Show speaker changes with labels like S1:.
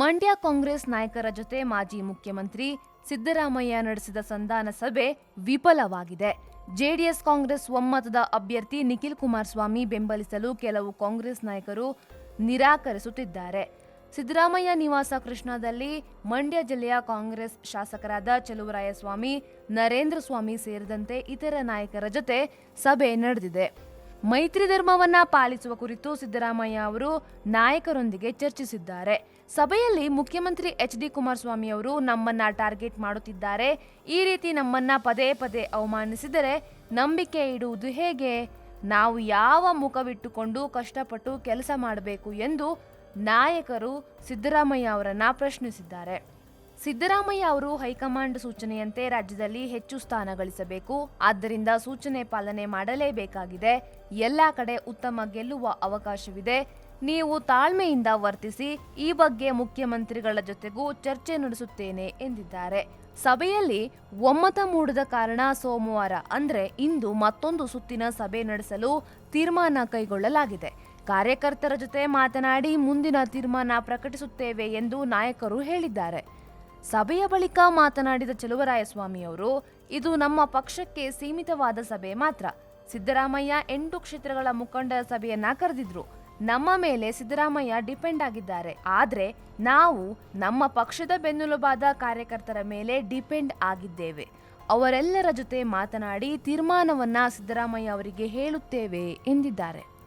S1: ಮಂಡ್ಯ ಕಾಂಗ್ರೆಸ್ ನಾಯಕರ ಜೊತೆ ಮಾಜಿ ಮುಖ್ಯಮಂತ್ರಿ ಸಿದ್ದರಾಮಯ್ಯ ನಡೆಸಿದ ಸಂಧಾನ ಸಭೆ ವಿಫಲವಾಗಿದೆ. ಜೆಡಿಎಸ್ ಕಾಂಗ್ರೆಸ್ ಒಮ್ಮತದ ಅಭ್ಯರ್ಥಿ ನಿಖಿಲ್ ಕುಮಾರಸ್ವಾಮಿ ಬೆಂಬಲಿಸಲು ಕೆಲವು ಕಾಂಗ್ರೆಸ್ ನಾಯಕರು ನಿರಾಕರಿಸುತ್ತಿದ್ದಾರೆ. ಸಿದ್ದರಾಮಯ್ಯ ನಿವಾಸ ಕೃಷ್ಣದಲ್ಲಿ ಮಂಡ್ಯ ಜಿಲ್ಲೆಯ ಕಾಂಗ್ರೆಸ್ ಶಾಸಕರಾದ ಚಲುವರಾಯಸ್ವಾಮಿ, ನರೇಂದ್ರ ಸ್ವಾಮಿ ಸೇರಿದಂತೆ ಇತರ ನಾಯಕರ ಜೊತೆ ಸಭೆ ನಡೆದಿದೆ. ಮೈತ್ರಿ ಧರ್ಮವನ್ನ ಪಾಲಿಸುವ ಕುರಿತು ಸಿದ್ದರಾಮಯ್ಯ ಅವರು ನಾಯಕರೊಂದಿಗೆ ಚರ್ಚಿಸಿದ್ದಾರೆ. ಸಭೆಯಲ್ಲಿ ಮುಖ್ಯಮಂತ್ರಿ ಎಚ್ ಡಿ ಕುಮಾರಸ್ವಾಮಿ ಅವರು ನಮ್ಮನ್ನ ಟಾರ್ಗೆಟ್ ಮಾಡುತ್ತಿದ್ದಾರೆ. ಈ ರೀತಿ ನಮ್ಮನ್ನ ಪದೇ ಪದೇ ಅವಮಾನಿಸಿದರೆ ನಂಬಿಕೆ ಇಡುವುದು ಹೇಗೆ? ನಾವು ಯಾವ ಮುಖವಿಟ್ಟುಕೊಂಡು ಕಷ್ಟಪಟ್ಟು ಕೆಲಸ ಮಾಡಬೇಕು ಎಂದು ನಾಯಕರು ಸಿದ್ದರಾಮಯ್ಯ ಅವರನ್ನ ಪ್ರಶ್ನಿಸಿದ್ದಾರೆ. ಸಿದ್ದರಾಮಯ್ಯ ಅವರು ಹೈಕಮಾಂಡ್ ಸೂಚನೆಯಂತೆ ರಾಜ್ಯದಲ್ಲಿ ಹೆಚ್ಚು ಸ್ಥಾನ ಗಳಿಸಬೇಕು. ಆದ್ದರಿಂದ ಸೂಚನೆ ಪಾಲನೆ ಮಾಡಲೇಬೇಕಾಗಿದೆ. ಎಲ್ಲ ಕಡೆ ಉತ್ತಮ ಗೆಲ್ಲುವ ಅವಕಾಶವಿದೆ. ನೀವು ತಾಳ್ಮೆಯಿಂದ ವರ್ತಿಸಿ, ಈ ಬಗ್ಗೆ ಮುಖ್ಯಮಂತ್ರಿಗಳ ಜೊತೆಗೂ ಚರ್ಚೆ ನಡೆಸುತ್ತೇನೆ ಎಂದಿದ್ದಾರೆ. ಸಭೆಯಲ್ಲಿ ಒಮ್ಮತ ಮೂಡದ ಕಾರಣ ಸೋಮವಾರ, ಅಂದ್ರೆ ಇಂದು ಮತ್ತೊಂದು ಸುತ್ತಿನ ಸಭೆ ನಡೆಸಲು ತೀರ್ಮಾನ ಕೈಗೊಳ್ಳಲಾಗಿದೆ. ಕಾರ್ಯಕರ್ತರ ಜೊತೆ ಮಾತನಾಡಿ, ಮುಂದಿನ ತೀರ್ಮಾನ ಪ್ರಕಟಿಸುತ್ತೇವೆ ಎಂದು ನಾಯಕರು ಹೇಳಿದ್ದಾರೆ. ಸಭೆಯ ಬಳಿಕ ಮಾತನಾಡಿದ ಚಲುವರಾಯಸ್ವಾಮಿಯವರು, ಇದು ನಮ್ಮ ಪಕ್ಷಕ್ಕೆ ಸೀಮಿತವಾದ ಸಭೆ ಮಾತ್ರ. ಸಿದ್ದರಾಮಯ್ಯ ಎಂಟು ಕ್ಷೇತ್ರಗಳ ಮುಖಂಡರ ಸಭೆಯನ್ನ ಕರೆದಿದ್ರು. ನಮ್ಮ ಮೇಲೆ ಸಿದ್ದರಾಮಯ್ಯ ಡಿಪೆಂಡ್ ಆಗಿದ್ದಾರೆ. ಆದ್ರೆ ನಾವು ನಮ್ಮ ಪಕ್ಷದ ಬೆನ್ನೆಲುಬಾದ ಕಾರ್ಯಕರ್ತರ ಮೇಲೆ ಡಿಪೆಂಡ್ ಆಗಿದ್ದೇವೆ. ಅವರೆಲ್ಲರ ಜೊತೆ ಮಾತನಾಡಿ ತೀರ್ಮಾನವನ್ನ ಸಿದ್ದರಾಮಯ್ಯ ಅವರಿಗೆ ಹೇಳುತ್ತೇವೆ ಎಂದಿದ್ದಾರೆ.